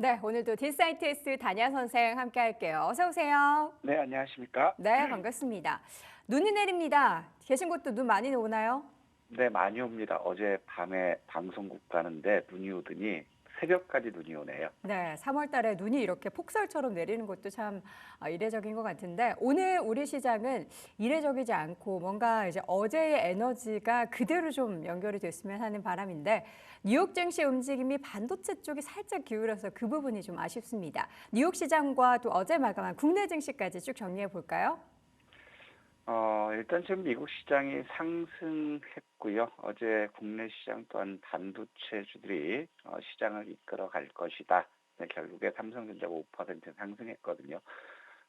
네, 오늘도 딜사이트스 다냐 선생 함께 할게요. 어서 오세요. 네, 안녕하십니까? 네, 반갑습니다. 눈이 내립니다. 계신 곳도 눈 많이 오나요? 네, 많이 옵니다. 어제 밤에 방송국 가는데 눈이 오더니 새벽까지 눈이 오네요. 네, 3월 달에 눈이 이렇게 폭설처럼 내리는 것도 참 아, 이례적인 것 같은데 오늘 우리 시장은 이례적이지 않고 뭔가 이제 어제의 에너지가 그대로 좀 연결이 됐으면 하는 바람인데 뉴욕 증시 움직임이 반도체 쪽이 살짝 기울어서 그 부분이 좀 아쉽습니다. 뉴욕 시장과 또 어제 마감한 국내 증시까지 쭉 정리해 볼까요? 어, 일단 지금 미국 시장이 상승했고요. 어제 국내 시장 또한 반도체주들이 어, 시장을 이끌어 갈 것이다. 네, 결국에 삼성전자가 5% 상승했거든요.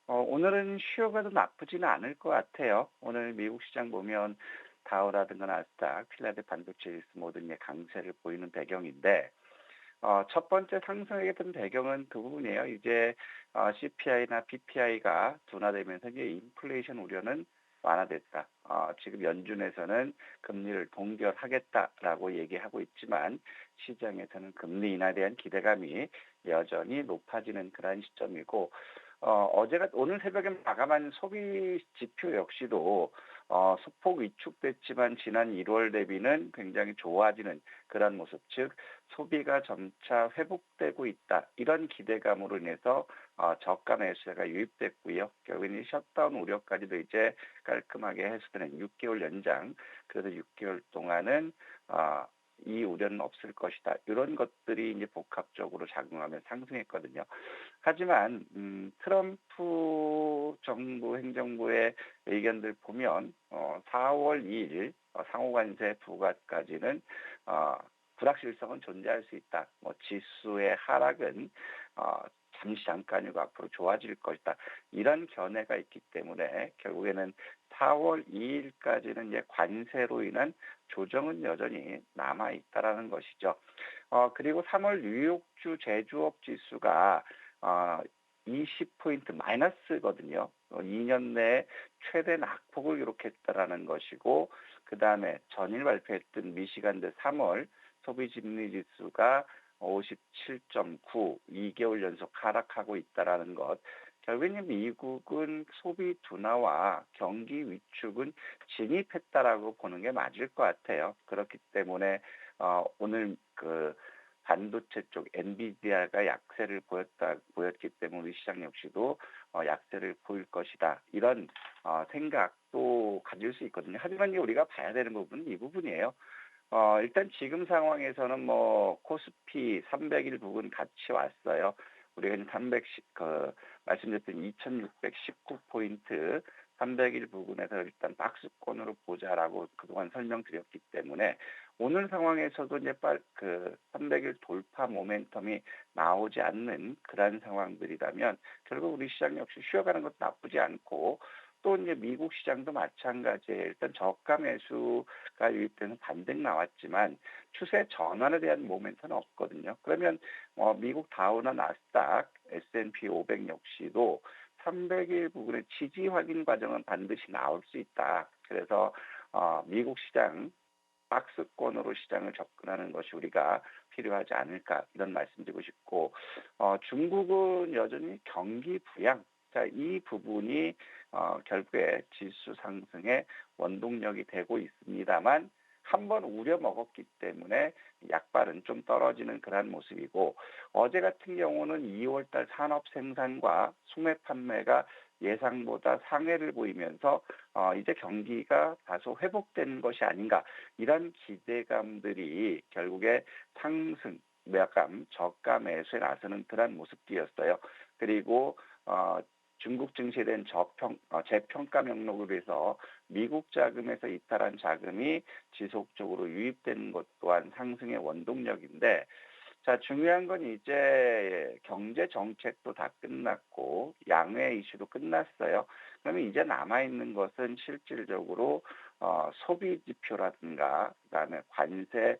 어, 오늘은 쉬어가도 나쁘지는 않을 것 같아요. 오늘 미국 시장 보면 다우라든가 나스닥, 필라델 반도체 지수 모든 게 강세를 보이는 배경인데 어, 첫 번째 상승하게 된 배경은 그 부분이에요. 이제 어, CPI나 PPI가 둔화되면서 이제 인플레이션 우려는 완화됐다. 어, 지금 연준에서는 금리를 동결하겠다라고 얘기하고 있지만 시장에서는 금리 인하에 대한 기대감이 여전히 높아지는 그런 시점이고 어, 어제가 오늘 새벽에 마감한 소비 지표 역시도 어, 소폭 위축됐지만 지난 1월 대비는 굉장히 좋아지는 그런 모습, 즉 소비가 점차 회복되고 있다 이런 기대감으로 인해서 어, 저가 매수세가 유입됐고요. 결국에는 셧다운 우려까지도 이제 깔끔하게 해소되는 6개월 연장, 그래서 6개월 동안은 어, 이 우려는 없을 것이다. 이런 것들이 이제 복합적으로 작용하면 상승했거든요. 하지만 음, 트럼프 정부 행정부의 의견들 보면 어, 4월 2일 어, 상호관세 부과까지는 어, 불확실성은 존재할 수 있다. 뭐 지수의 하락은 어, 잠시 잠깐이고 앞으로 좋아질 것이다. 이런 견해가 있기 때문에 결국에는 4월 2일까지는 이제 관세로 인한 조정은 여전히 남아 있다라는 것이죠. 어, 그리고 3월 뉴욕주 제조업 지수가 어, 20포인트 마이너스거든요. 어, 2년 내에 최대 낙폭을 기록했다라는 것이고, 그 다음에 전일 발표했던 미시간대 3월 소비 심리 지수가 57.9, 2개월 연속 하락하고 있다라는 것. 결국에는 미국은 소비 둔화와 경기 위축은 진입했다라고 보는 게 맞을 것 같아요. 그렇기 때문에 어, 오늘 그 반도체 쪽 엔비디아가 약세를 보였다 보였기 때문에 시장 역시도 어, 약세를 보일 것이다 이런 어, 생각도 가질 수 있거든요. 하지만 우리가 봐야 되는 부분은 이 부분이에요. 어, 일단 지금 상황에서는 뭐 코스피 300일 부분 같이 왔어요. 우리가 310, 그, 말씀드렸던 2619포인트 300일 부근에서 일단 박스권으로 보자라고 그동안 설명드렸기 때문에 오늘 상황에서도 이제 빨, 그 300일 돌파 모멘텀이 나오지 않는 그러한 상황들이라면 결국 우리 시장 역시 쉬어가는 것도 나쁘지 않고 또 이제 미국 시장도 마찬가지예요. 일단 저가 매수가 유입되는 반등 나왔지만 추세 전환에 대한 모멘트는 없거든요. 그러면 어, 미국 다우나 나스닥, S&P 500 역시도 300일 부분의 지지 확인 과정은 반드시 나올 수 있다. 그래서 어, 미국 시장 박스권으로 시장을 접근하는 것이 우리가 필요하지 않을까 이런 말씀드리고 싶고 어, 중국은 여전히 경기 부양 자, 이 부분이 어, 결국에 지수 상승의 원동력이 되고 있습니다만 한번 우려 먹었기 때문에 약발은 좀 떨어지는 그러한 모습이고 어제 같은 경우는 2월달 산업 생산과 소매 판매가 예상보다 상회를 보이면서 어, 이제 경기가 다소 회복된 것이 아닌가 이런 기대감들이 결국에 상승 매감 저가 매수에 나서는 그러한 모습이었어요. 그리고 어, 중국 대한 저평, 어, 재평가 명목으로 해서 미국 자금에서 이탈한 자금이 지속적으로 유입되는 것 또한 상승의 원동력인데 자, 중요한 건 이제 경제 정책도 다 끝났고 양회 이슈도 끝났어요. 그러면 이제 남아 있는 것은 실질적으로 어, 소비 지표라든가 그다음에 관세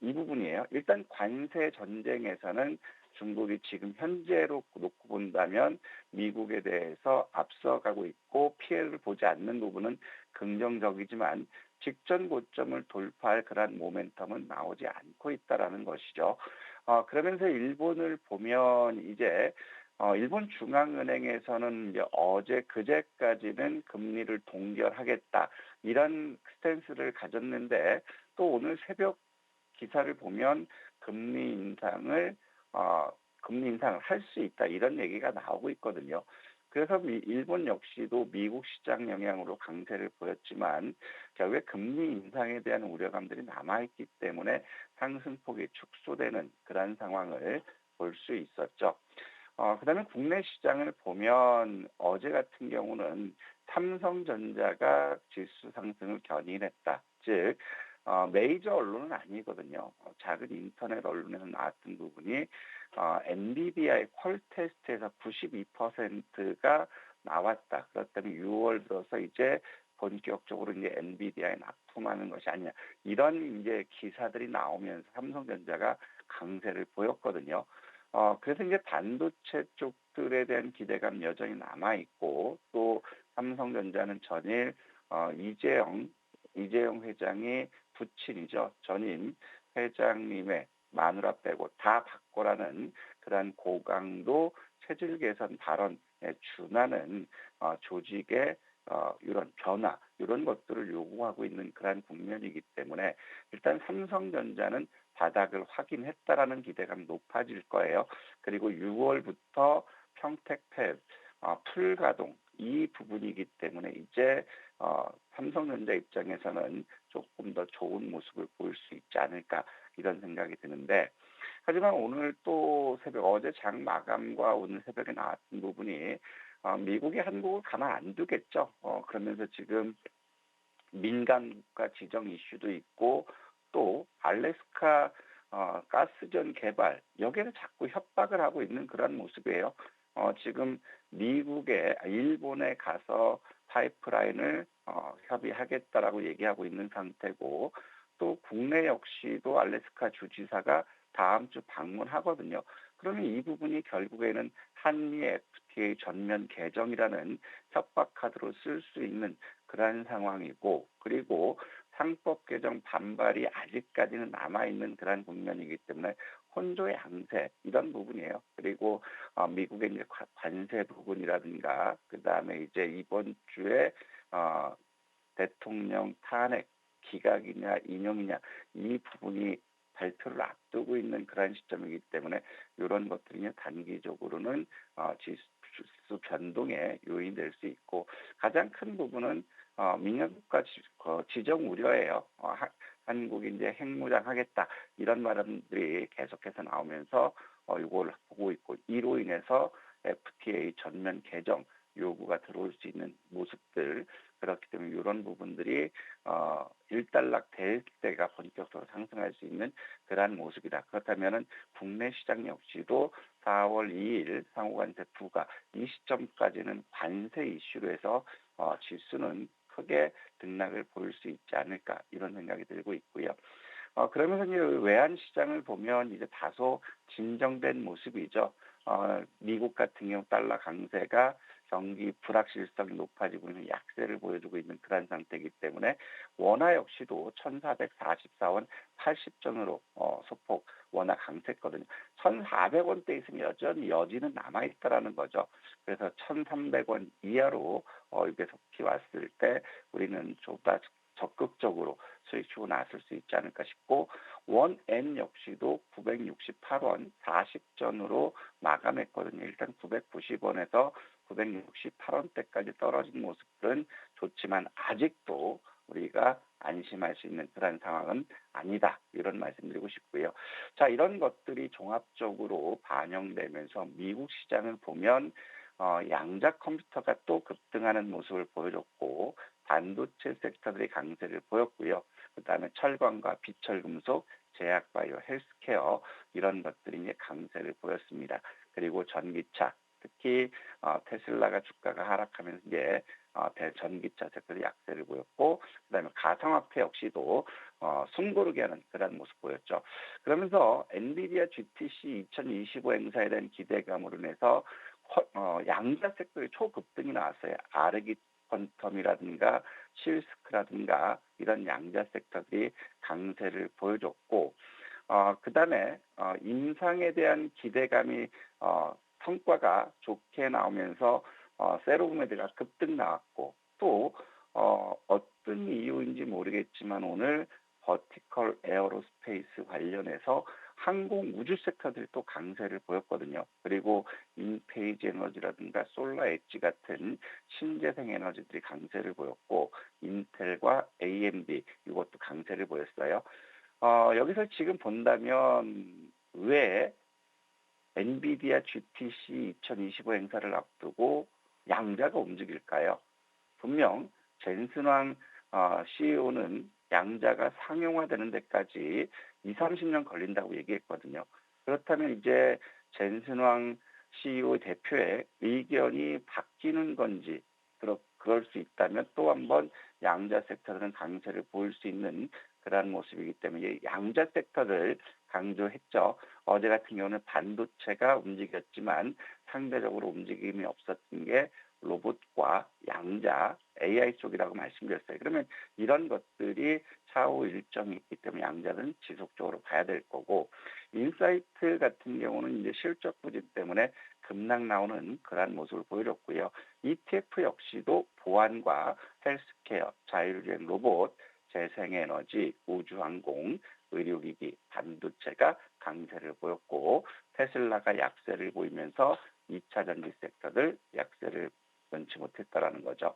이 부분이에요. 일단 관세 전쟁에서는 중국이 지금 현재로 놓고 본다면 미국에 대해서 앞서가고 있고 피해를 보지 않는 부분은 긍정적이지만 직전 고점을 돌파할 그러한 모멘텀은 나오지 않고 있다라는 것이죠. 어, 그러면서 일본을 보면 일본 중앙은행에서는 이제 어제 그제까지는 금리를 동결하겠다 이런 스탠스를 가졌는데 또 오늘 새벽 기사를 보면 금리 인상을 어, 금리 인상을 할 수 있다 이런 얘기가 나오고 있거든요. 그래서 미, 일본 역시도 미국 시장 영향으로 강세를 보였지만 결국에 금리 인상에 대한 우려감들이 남아있기 때문에 상승폭이 축소되는 그런 상황을 볼 수 있었죠. 어, 그 다음에 국내 시장을 보면 어제 같은 경우는 삼성전자가 지수 상승을 견인했다. 즉, 어, 메이저 언론은 아니거든요. 어, 작은 인터넷 언론에서 나왔던 부분이 어, 엔비디아의 퀄 테스트에서 92%가 나왔다. 그렇다면 6월 들어서 이제 본격적으로 이제 엔비디아에 납품하는 것이 아니냐. 이런 이제 기사들이 나오면서 삼성전자가 강세를 보였거든요. 어, 그래서 이제 반도체 쪽들에 대한 기대감 여전히 남아있고, 또 삼성전자는 전일, 어, 이재영, 이재영 회장이 부친이죠. 전임 회장님의 마누라 빼고 다 바꿔라는 그런 고강도 체질 개선 발언에 준하는 어, 조직의 어, 이런 변화 이런 것들을 요구하고 있는 그러한 국면이기 때문에 일단 삼성전자는 바닥을 확인했다라는 기대감 높아질 거예요. 그리고 6월부터 평택팹 어, 풀 가동 이 부분이기 때문에 이제 어, 삼성전자 입장에서는 조금 더 좋은 모습을 보일 수 있지 않을까 이런 생각이 드는데 하지만 오늘 또 새벽 어제 장 마감과 오늘 새벽에 나왔던 부분이 어, 미국이 한국을 가만 안 두겠죠. 어, 그러면서 지금 민간국가 지정 이슈도 있고 또 알래스카 어, 가스전 개발 여기에서 자꾸 협박을 하고 있는 그런 모습이에요. 어, 지금 미국에 일본에 가서 파이프라인을 어, 협의하겠다라고 얘기하고 있는 상태고 또 국내 역시도 알래스카 주지사가 다음 주 방문하거든요. 그러면 이 부분이 결국에는 한미 FTA 전면 개정이라는 협박 카드로 쓸 수 있는 그러한 상황이고 그리고 상법 개정 반발이 아직까지는 남아있는 그러한 국면이기 때문에 혼조의 양세 이런 부분이에요. 그리고 어, 미국의 관세 부분이라든가 그 다음에 이제 이번 주에 어, 대통령 탄핵 기각이냐 인용이냐 이 부분이 발표를 앞두고 있는 그런 시점이기 때문에 이런 것들이 단기적으로는 어, 지수 변동의 요인이 될 수 있고 가장 큰 부분은 어, 민영국가 지, 어, 지정 우려예요. 어, 하, 한국이 이제 핵무장하겠다 이런 말들이 계속해서 나오면서 어, 이걸 보고 있고 이로 인해서 FTA 전면 개정 요구가 들어올 수 있는 모습들 그렇기 때문에 이런 부분들이 어, 일단락 될 때가 본격적으로 상승할 수 있는 그러한 모습이다. 그렇다면은 국내 시장 역시도 4월 2일 상호관세 부과 이 시점까지는 관세 이슈로 해서 어, 지수는 크게 등락을 보일 수 있지 않을까 이런 생각이 들고 있고요. 어, 그러면서 이제 외환 시장을 보면 이제 다소 진정된 모습이죠. 어, 미국 같은 경우 달러 강세가 경기 불확실성이 높아지고 있는 약세를 보여주고 있는 그런 상태이기 때문에 원화 역시도 1444원 80전으로 어, 소폭 원화 강세거든요. 1,400원대 있으면 여전히 여지는 남아있다라는 거죠. 그래서 1,300원 이하로 어, 이게 속히 왔을 때 우리는 좀더 적극적으로 수익 주고 나설 수 있지 않을까 싶고 원엔 역시도 968원 40전으로 마감했거든요. 일단 990원에서 968원대까지 떨어진 모습들은 좋지만 아직도 우리가 안심할 수 있는 그런 상황은 아니다. 이런 말씀드리고 싶고요. 자, 이런 것들이 종합적으로 반영되면서 미국 시장을 보면 어, 양자 컴퓨터가 또 급등하는 모습을 보여줬고 반도체 섹터들이 강세를 보였고요. 그 다음에 철광과 비철금속, 제약 바이오, 헬스케어 이런 것들이 이제 강세를 보였습니다. 그리고 전기차, 특히 어, 테슬라가 주가가 하락하면서 이제 어, 대전기차 섹터의 약세를 보였고 그다음에 가상화폐 역시도 어, 숨고르게 하는 그런 모습 보였죠. 그러면서 엔비디아 GTC 2025 행사에 대한 기대감으로 인해서 어, 양자 섹터의 초급등이 나왔어요. 아르기 퀀텀이라든가 실스크라든가 이런 양자 섹터들이 강세를 보여줬고 어, 그 다음에 어, 임상에 대한 기대감이 어, 성과가 좋게 나오면서 어, 세로브메드가 급등 나왔고 또 어, 어떤 이유인지 모르겠지만 오늘 버티컬 에어로스페이스 관련해서 항공 우주 섹터들이 또 강세를 보였거든요. 그리고 인페이지 에너지라든가 솔라 엣지 같은 신재생 에너지들이 강세를 보였고 인텔과 AMD 이것도 강세를 보였어요. 어, 여기서 지금 본다면 왜 엔비디아 GTC 2025 행사를 앞두고 양자가 움직일까요? 분명 젠슨왕 어, CEO는 양자가 상용화되는 데까지 2, 30년 걸린다고 얘기했거든요. 그렇다면 이제 젠슨왕 CEO 대표의 의견이 바뀌는 건지 그러, 그럴 수 있다면 또 한번 양자 섹터들은 강세를 보일 수 있는 그러한 모습이기 때문에 양자 섹터를 강조했죠. 어제 같은 경우는 반도체가 움직였지만 상대적으로 움직임이 없었던 게 로봇과 양자, AI 쪽이라고 말씀드렸어요. 그러면 이런 것들이 차후 일정이 있기 때문에 양자는 지속적으로 봐야 될 거고 인사이트 같은 경우는 이제 실적 부진 때문에 급락 나오는 그러한 모습을 보여줬고요. ETF 역시도 보안과 헬스케어, 자율주행 로봇, 재생에너지, 우주항공, 의료기기, 반도체가 강세를 보였고 테슬라가 약세를 보이면서 2차 전지 섹터들 약세를 면치 못했다라는 거죠.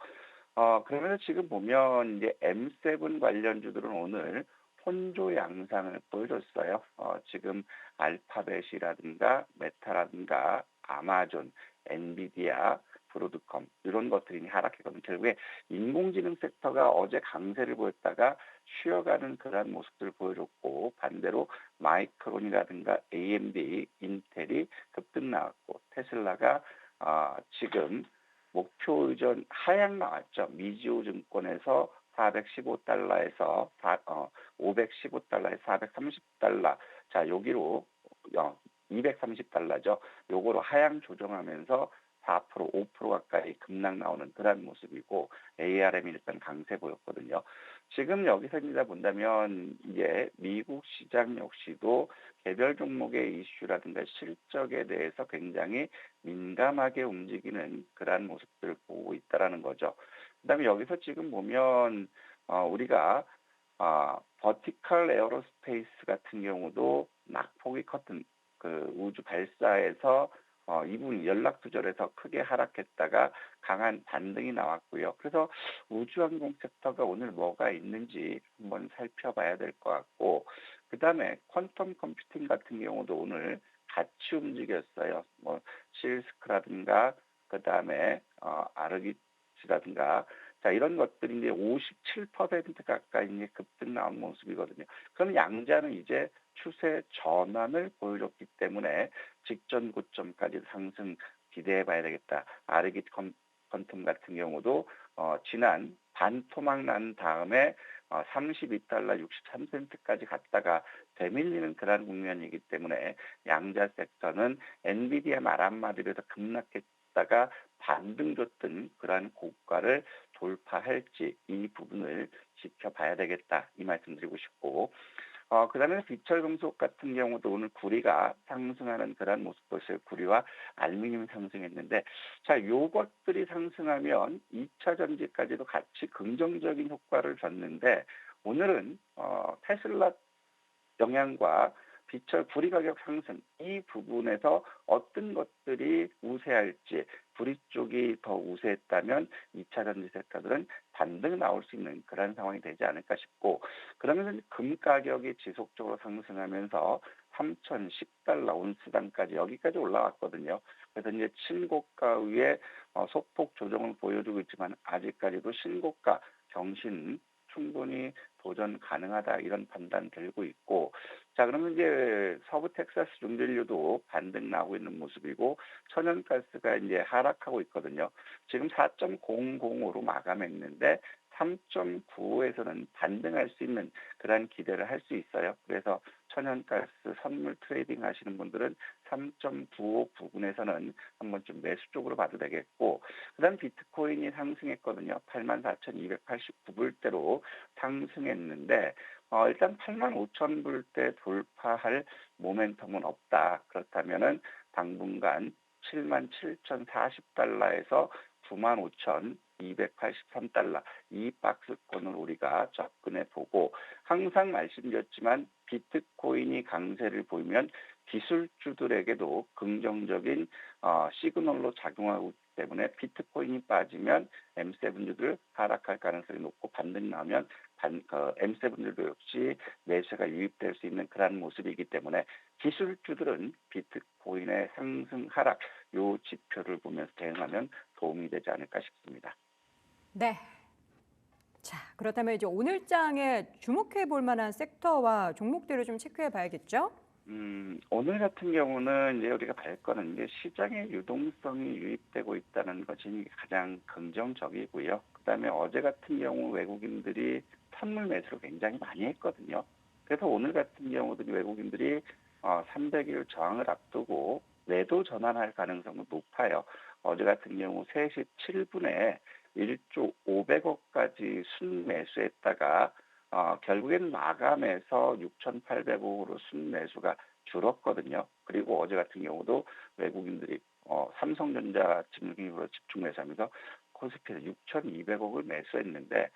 어, 그러면서 지금 보면 이제 M7 관련주들은 오늘 혼조 양상을 보여줬어요. 어, 지금 알파벳이라든가 메타라든가 아마존, 엔비디아, 브로드컴 이런 것들이 하락했거든요. 결국에 인공지능 섹터가 어제 강세를 보였다가 쉬어가는 그러한 모습들을 보여줬고 반대로 마이크론이라든가 AMD, 인텔이 급등 나왔고 테슬라가 아, 지금 목표 의존 하향 나왔죠. 미지오 증권에서 415달러에서 4, 어, 515달러에서 430달러. 자, 여기로 어, 230달러죠. 요거로 하향 조정하면서 4% 5% 가까이 급락 나오는 그런 모습이고 ARM이 일단 강세 보였거든요. 지금 여기서 이제 본다면 이제 미국 시장 역시도 개별 종목의 이슈라든가 실적에 대해서 굉장히 민감하게 움직이는 그러한 모습들을 보고 있다라는 거죠. 그다음에 여기서 지금 보면 어, 우리가 어, 버티컬 에어로스페이스 같은 경우도 낙폭이 컸던 그 우주 발사에서 어, 이분 연락 두절해서 크게 하락했다가 강한 반등이 나왔고요. 그래서 우주항공 섹터가 오늘 뭐가 있는지 한번 살펴봐야 될 것 같고, 그 다음에 퀀텀 컴퓨팅 같은 경우도 오늘 같이 움직였어요. 뭐 실스크라든가 그 다음에 어, 아르기스라든가 자 이런 것들이 이제 57% 가까이 이제 급등 나온 모습이거든요. 그럼 양자는 이제 추세 전환을 보여줬기 때문에 직전 고점까지 상승 기대해 봐야 되겠다. 아르기 컨텀 같은 경우도 어, 지난 반토막 난 다음에 어, 32달러 63센트까지 갔다가 되밀리는 그런 국면이기 때문에 양자 섹터는 엔비디아 말 한마디로 서 급락했다가 반등 줬던 그러한 고가를 돌파할지 이 부분을 지켜봐야 되겠다 이 말씀드리고 싶고 어, 그 다음에 비철금속 같은 경우도 오늘 구리가 상승하는 그런 모습 보세요. 구리와 알루미늄 상승했는데, 자, 요것들이 상승하면 2차 전지까지도 같이 긍정적인 효과를 줬는데, 오늘은, 어, 테슬라 영향과 비철 구리 가격 상승 이 부분에서 어떤 것들이 우세할지 구리 쪽이 더 우세했다면 2차 전지 섹터들은 반등 나올 수 있는 그런 상황이 되지 않을까 싶고 그러면서 금 가격이 지속적으로 상승하면서 3,010달러 온스당까지 여기까지 올라왔거든요. 그래서 이제 신고가 위에 어, 소폭 조정을 보여주고 있지만 아직까지도 신고가 경신 충분히 도전 가능하다 이런 판단 들고 있고 자 그러면 이제 서부 텍사스 중진류도 반등 나오고 있는 모습이고 천연가스가 이제 하락하고 있거든요. 지금 4.00으로 마감했는데 3.95에서는 반등할 수 있는 그러한 기대를 할 수 있어요. 그래서 천연가스 선물 트레이딩 하시는 분들은 3.95 부근에서는 한번 좀 매수 쪽으로 봐도 되겠고 그다음 비트코인이 상승했거든요. 84,289불대로 상승했는데 어, 일단 85,000불대 돌파할 모멘텀은 없다. 그렇다면은 당분간 77,040달러에서 95,000 283달러 이 박스권을 우리가 접근해 보고 항상 말씀드렸지만 비트코인이 강세를 보이면 기술주들에게도 긍정적인 어, 시그널로 작용하고 있기 때문에 비트코인이 빠지면 M7주들 하락할 가능성이 높고 반등 나면 반, 어, M7주도 역시 매수가 유입될 수 있는 그러한 모습이기 때문에 기술주들은 비트코인의 상승 하락 요 지표를 보면서 대응하면 도움이 되지 않을까 싶습니다. 네. 자, 그렇다면 이제 오늘 장에 주목해 볼 만한 섹터와 종목들을 좀 체크해 봐야겠죠? 음, 오늘 같은 경우는 이제 우리가 볼 거는 이제 시장의 유동성이 유입되고 있다는 것이 가장 긍정적이고요. 그다음에 어제 같은 경우 외국인들이 선물 매수를 굉장히 많이 했거든요. 그래서 오늘 같은 경우도 외국인들이 어, 300일 저항을 앞두고 매도 전환할 가능성은 높아요. 어제 같은 경우 3시 7분에 1조 500억까지 순매수했다가 어, 결국엔 마감해서 6,800억으로 순매수가 줄었거든요. 그리고 어제 같은 경우도 외국인들이 어, 삼성전자 증권으로 집중 매수하면서 코스피에서 6,200억을 매수했는데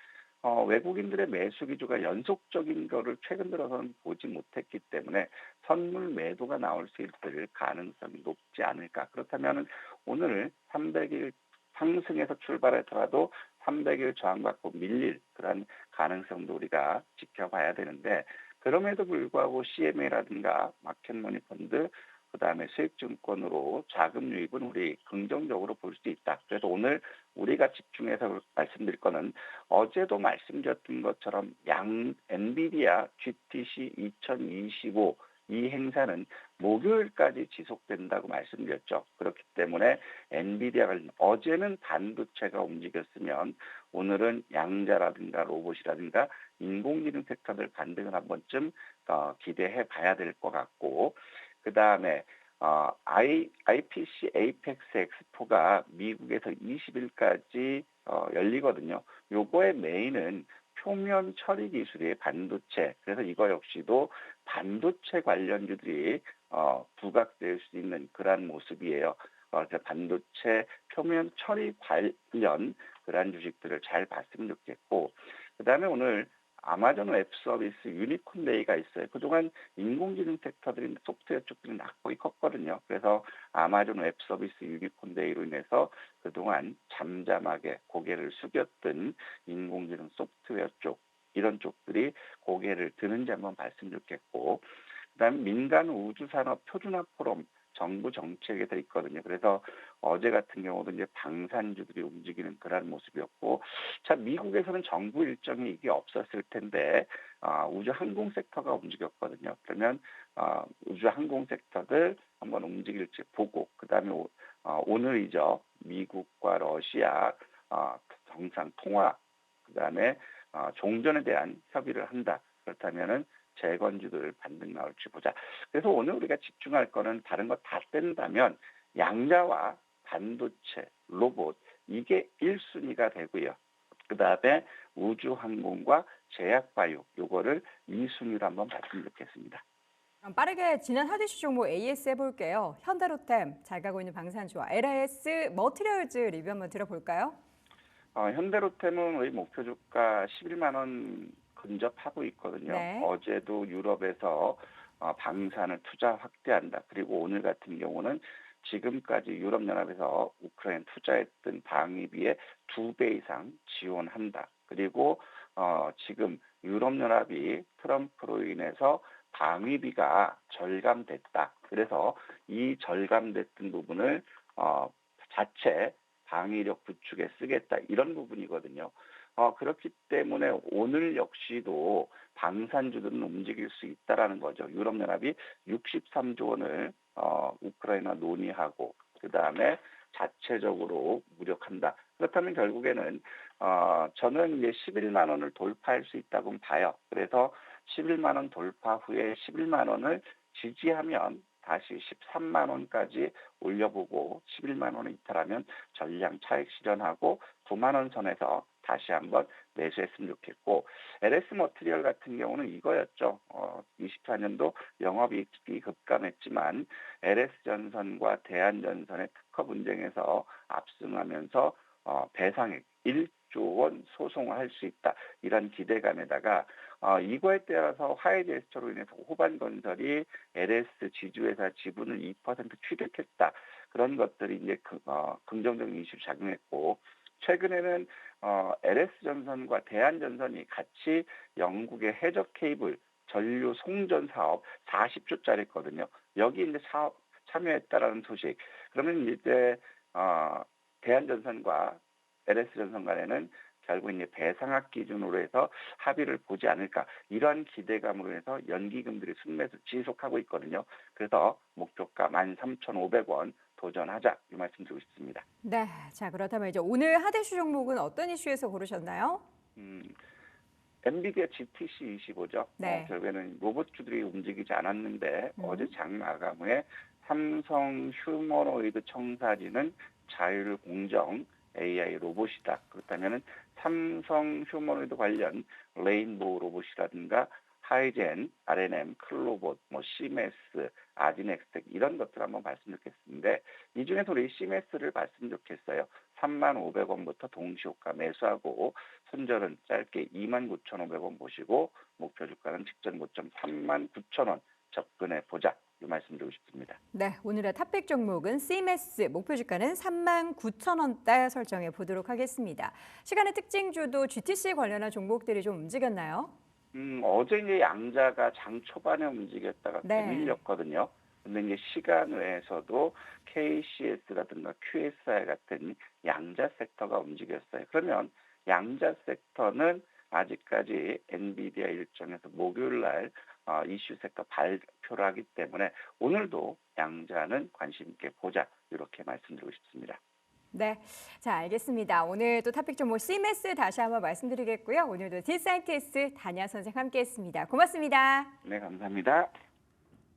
어, 외국인들의 매수 기조가 연속적인 거를 최근 들어서는 보지 못했기 때문에 선물 매도가 나올 수 있을 가능성이 높지 않을까. 그렇다면 오늘 300일 상승에서 출발하더라도 300일 저항받고 밀릴 그런 가능성도 우리가 지켜봐야 되는데 그럼에도 불구하고 CMA라든가 마켓머니 펀드 그다음에 수익증권으로 자금 유입은 우리 긍정적으로 볼 수 있다. 그래서 오늘 우리가 집중해서 말씀드릴 거는 어제도 말씀드렸던 것처럼 양 엔비디아 GTC 2025 이 행사는 목요일까지 지속된다고 말씀드렸죠. 그렇기 때문에 엔비디아 관련 어제는 반도체가 움직였으면 오늘은 양자라든가 로봇이라든가 인공지능 섹터들 반등을 한 번쯤 어, 기대해 봐야 될 것 같고 그 다음에 어, I, IPC 에이펙스 엑스포가 미국에서 20일까지 어, 열리거든요. 요거의 메인은 표면 처리 기술의 반도체. 그래서 이거 역시도 반도체 관련주들이 어, 부각될 수 있는 그러한 모습이에요. 어, 반도체 표면 처리 관련 그러한 주식들을 잘 봤으면 좋겠고, 그 다음에 오늘 아마존 웹 서비스 유니콘 데이가 있어요. 그동안 인공지능 섹터들이 소프트웨어 쪽들이 낙폭이 컸거든요. 그래서 아마존 웹 서비스 유니콘 데이로 인해서 그동안 잠잠하게 고개를 숙였던 인공지능 소프트웨어 쪽 이런 쪽들이 고개를 드는지 한번 봤으면 좋겠고 그다음에 민간 우주산업 표준화 포럼 정부 정책에 돼 있거든요. 그래서 어제 같은 경우도 이제 방산주들이 움직이는 그런 모습이었고, 자 미국에서는 정부 일정이 이게 없었을 텐데 아, 우주 항공 섹터가 움직였거든요. 그러면 아, 우주 항공 섹터들 한번 움직일지 보고, 그 다음에 어, 오늘이죠 미국과 러시아 어, 정상 통화, 그 다음에 어, 종전에 대한 협의를 한다. 그렇다면은 재건주들 반등 나올지 보자. 그래서 오늘 우리가 집중할 거는 다른 거다 뺀다면 양자와 반도체, 로봇 이게 1순위가 되고요. 그 다음에 우주항공과 제약바이오 요거를 2순위로 한번 봤으면 좋겠습니다. 빠르게 지난 하디슈 종목 AS 해볼게요. 현대로템 잘 가고 있는 방산주와 LIS 머티리얼즈 리뷰 한번 들어볼까요? 어, 현대로템은 우리 목표 주가 11만 원 근접하고 있거든요. 네. 어제도 유럽에서 어, 방산을 투자 확대한다. 그리고 오늘 같은 경우는 지금까지 유럽연합에서 우크라이나 투자했던 방위비의 두 배 이상 지원한다. 그리고 어, 지금 유럽연합이 트럼프로 인해서 방위비가 절감됐다. 그래서 이 절감됐던 부분을 어, 자체 방위력 구축에 쓰겠다 이런 부분이거든요. 어, 그렇기 때문에 오늘 역시도 방산주들은 움직일 수 있다라는 거죠. 유럽연합이 63조 원을 어, 우크라이나 논의하고 그 다음에 자체적으로 무력한다. 그렇다면 결국에는 어, 저는 이제 11만 원을 돌파할 수 있다고 봐요. 그래서 11만 원 돌파 후에 11만 원을 지지하면 다시 13만 원까지 올려보고 11만 원을 이탈하면 전량 차익 실현하고 9만 원 선에서 다시 한번 매수했으면 좋겠고 LS 머티리얼 같은 경우는 이거였죠. 어, 24년도 영업이익이 급감했지만 LS 전선과 대한전선의 특허 분쟁에서 압승하면서 어, 배상액 1조 원 소송을 할수 있다 이런 기대감에다가 어, 이거에 따라서 화해 제스처로 인해서 호반 건설이 LS 지주회사 지분을 2% 취득했다 그런 것들이 이제 그, 어, 긍정적인 이슈 작용했고 최근에는 어, LS 전선과 대한 전선이 같이 영국의 해적 케이블 전류 송전 사업 40조짜리 했거든요. 여기 이제 사업 참여했다라는 소식. 그러면 이제 어, 대한 전선과 LS전선 간에는 결국 이제 배상학 기준으로 해서 합의를 보지 않을까 이런 기대감으로 해서 연기금들이 순매수 지속하고 있거든요. 그래서 목표가 13,500원 도전하자 이 말씀드리고 싶습니다. 네, 자 그렇다면 이제 오늘 하대슈 종목은 어떤 이슈에서 고르셨나요? 음, 엔비디아 GTC 25죠. 네. 어, 결국에는 로봇주들이 움직이지 않았는데 음. 어제 장 마감 후에 삼성 휴머노이드 청사진은 자율 공정 AI 로봇이다. 그렇다면은 삼성 휴머노이드 관련 레인보우 로봇이라든가 하이젠, RNM, 클로봇, 뭐 시메스, 아지넥스텍 이런 것들 한번 말씀드리겠는데 이 중에서 우리 시메스를 말씀드리겠어요. 35,500원부터 동시호가 매수하고 손절은 짧게 29,500원 보시고 목표 주가는 직전 고점 39,000원 접근해 보자. 이 말씀 드리고 싶습니다. 네, 오늘의 탑픽 종목은 CMS 목표 주가는 39,000원대 설정해 보도록 하겠습니다. 시간의 특징주도 GTC 관련한 종목들이 좀 움직였나요? 음, 어제 이제 양자가 장 초반에 움직였다가 네. 밀렸거든요. 근데 이제 시간 외에서도 KCS라든가 QSR 같은 양자 섹터가 움직였어요. 그러면 양자 섹터는 아직까지 엔비디아 일정에서 목요일 날 어, 이슈 섹터 발표를 하기 때문에 오늘도 양자는 관심 있게 보자 이렇게 말씀드리고 싶습니다. 네, 자 알겠습니다. 오늘 또 탑픽 종목 CMS 다시 한번 말씀드리겠고요. 오늘도 딜사이티스 단야 선생 함께했습니다. 고맙습니다. 네, 감사합니다.